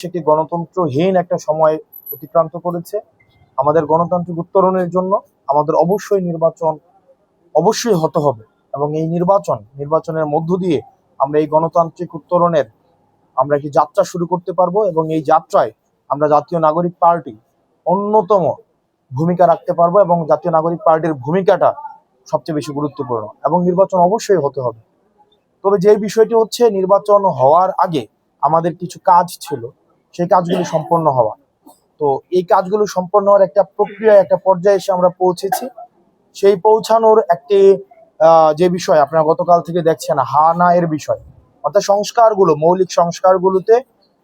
সেটি গণতন্ত্রহীন একটা সময় অতিক্রান্ত করেছে। আমাদের গণতান্ত্রিক উত্তরণের জন্য আমাদের অবশ্যই নির্বাচন, অবশ্যই হতে হবে এবং এই নির্বাচন, নির্বাচনের মধ্য দিয়ে আমরা এই গণতান্ত্রিক উত্তরণের আমরা একটি যাত্রা শুরু করতে পারব এবং এই যাত্রায় আমরা জাতীয় নাগরিক পার্টি অন্যতম ভূমিকা রাখতে পারব এবং জাতীয় নাগরিক পার্টির ভূমিকাটা সবচেয়ে বেশি গুরুত্বপূর্ণ এবং নির্বাচন অবশ্যই হতে হবে। তবে যে বিষয়টি হচ্ছে, নির্বাচন হওয়ার আগে আমাদের কিছু কাজ ছিল। সেই কাজগুলি সম্পন্ন হওয়া। তো এই কাজগুলো সম্পন্ন হওয়ার একটা প্রক্রিয়া একটা পর্যায়ে এসে আমরা পৌঁছেছি। সেই পৌঁছানোর একটি যে বিষয় আপনারা গতকাল থেকে দেখছেন হা না এর বিষয়। অর্থাৎ সংস্কারগুলো, মৌলিক সংস্কারগুলোতে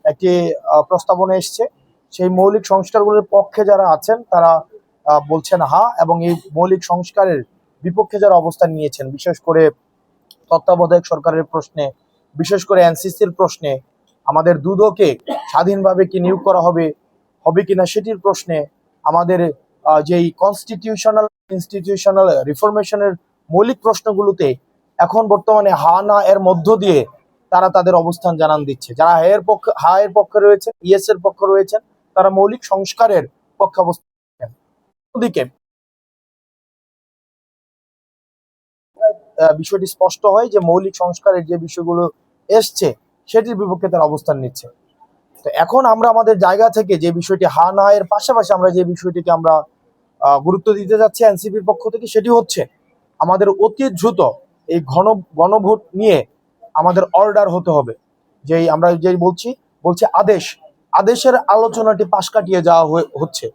একটি প্রস্তাবনা এসছে। সেই মৌলিক সংস্কারগুলোর পক্ষে যারা আছেন, তারা বলছেন হা এবং এই মৌলিক সংস্কারের বিপক্ষে যারা অবস্থান নিয়েছেন, বিশেষ করে তত্ত্বাবধায়ক সরকারের প্রশ্নে, বিশেষ করে এনসিসির প্রশ্নে, আমাদের দুদকে স্বাধীনভাবে কি নিয়োগ করা হবে হবে কিনা সেটির প্রশ্নে আমাদের যেই কনস্টিটিউশনাল ইনস্টিটিউশনাল রিফরমেশনের মৌলিক প্রশ্নগুলোতে এখন বর্তমানে হা না এর মধ্য দিয়ে তারা তাদের অবস্থান জানান দিচ্ছে। যারা হা এর পক্ষে হা এর পক্ষে রয়েছে ইএস এর পক্ষে রয়েছেন তারা মৌলিক সংস্কারের পক্ষে অবস্থান আহ, বিষয়টি স্পষ্ট হয় যে মৌলিক সংস্কারের যে বিষয়গুলো এসছে সেটির বিপক্ষে তারা অবস্থান নিচ্ছে। তো এখন আমরা আমাদের জায়গা থেকে যে বিষয়টি হা না এর পাশাপাশি আমরা যে বিষয়টিকে আমরা গুরুত্ব দিতে যাচ্ছি এনসিপির পক্ষ থেকে সেটি হচ্ছে আমাদের অতি দ্রুত এই ঘন, গণভোট নিয়ে আমাদের অর্ডার হতে হবে। যেই আমরা যে বলছি বলছি আদেশ, আদেশের আলোচনাটি পাশ কাটিয়ে যাওয়া হচ্ছে।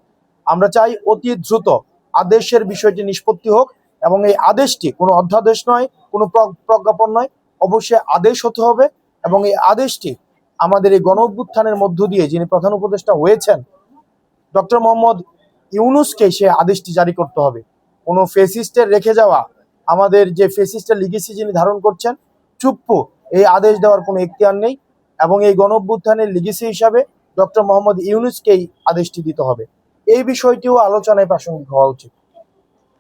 আমরা চাই অতি দ্রুত আদেশের বিষয়টি নিষ্পত্তি হোক এবং এই আদেশটি কোনো অধ্যাদেশ নয়, কোনো প্র- প্রজ্ঞাপন নয়, অবশ্যই আদেশ হতে হবে এবং এই আদেশটি আমাদের এই গণ অভ্যুত্থানের মধ্য দিয়ে যিনি প্রধান উপদেষ্টা হয়েছেন, ডক্টর মোহাম্মদ ইউনুসকে সে আদেশটি জারি করতে হবে। কোনো ফেসিস্টের রেখে যাওয়া, আমাদের যে ফেসিস্টের লিগেসি যিনি ধারণ করছেন, চুপ্পু, এই আদেশ দেওয়ার কোনো এখতিয়ার নেই এবং এই গণ অভ্যুত্থানের লিগেসি হিসাবে ডক্টর মোহাম্মদ ইউনুসকেই আদেশটি দিতে হবে। এই বিষয়টিও আলোচনায় প্রাসঙ্গিক হওয়া উচিত।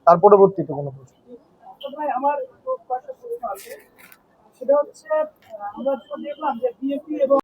তার পরবর্তীতে কোনো প্রশ্ন? আমার সেটা হচ্ছে আমরা দেখলাম যে বিএনপি এবং